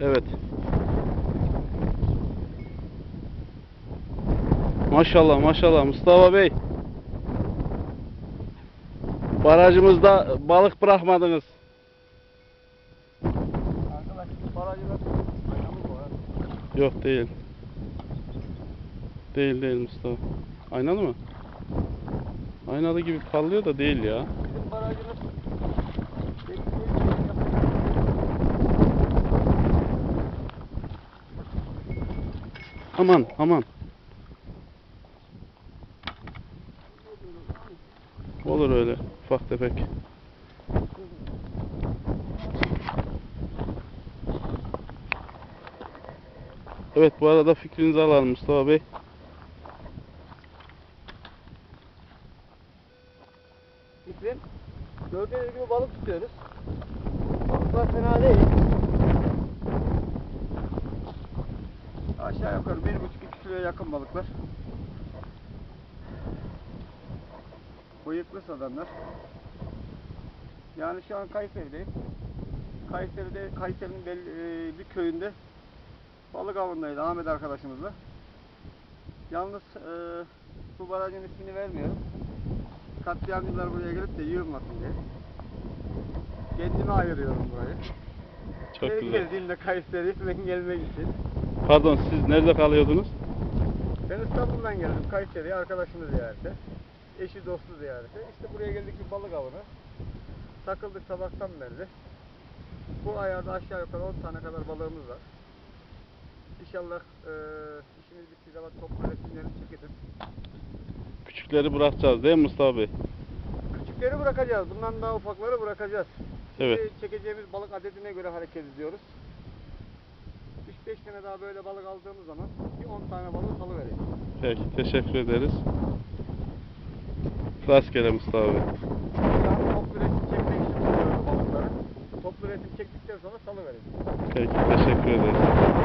Evet. Maşallah maşallah Mustafa Bey. Barajımızda balık bırakmadınız. Yok değil. Değil değil Mustafa. Aynalı mı? Aynalı gibi parlıyor da değil ya. Bizim barajımız Aman aman. Olur öyle ufak tefek. Evet bu arada fikrinizi alalım Mustafa Bey. Fikrim, gördüğünüz gibi balık tutuyoruz. Balıklar fena değil. Aşağı yukarı bir buçuk iki kiloya yakın balıklar. Bıyıklı sadanlar. Yani şu an Kayseri'deyim. Kayseri'de Kayseri'nin e, bir köyünde balık avındaydı Ahmet arkadaşımızla. Yalnız e, bu barajın ismini vermiyorum. Katliamcılar buraya gelip de yığılmasın diye. Kendime ayırıyorum burayı. Çok Her güzel. geldiğimde Kayseri'ye ben gelmek için. Pardon siz nerede kalıyordunuz? Ben İstanbul'dan geldim Kayseri'ye arkadaşımı ziyarete. Eşi dostu ziyarete. İşte buraya geldik bir balık avına. Takıldık sabahtan beri. Bu ayarda aşağı yukarı 10 tane kadar balığımız var. İnşallah eee işimiz bittiği zaman toplu resimlerini çekeriz. Küçükleri bırakacağız değil mi Mustafa Bey? Küçükleri bırakacağız. Bundan daha ufakları bırakacağız. Evet. Şimdi çekeceğimiz balık adedine göre hareket ediyoruz. 3-5 tane daha böyle balık aldığımız zaman bir 10 tane balık salıvereceğiz. Peki teşekkür ederiz. Rastgele Mustafa Bey. Toplu resim çekmek için balıkları. Toplu resim çektikten sonra salıvereceğiz. Peki teşekkür ederiz.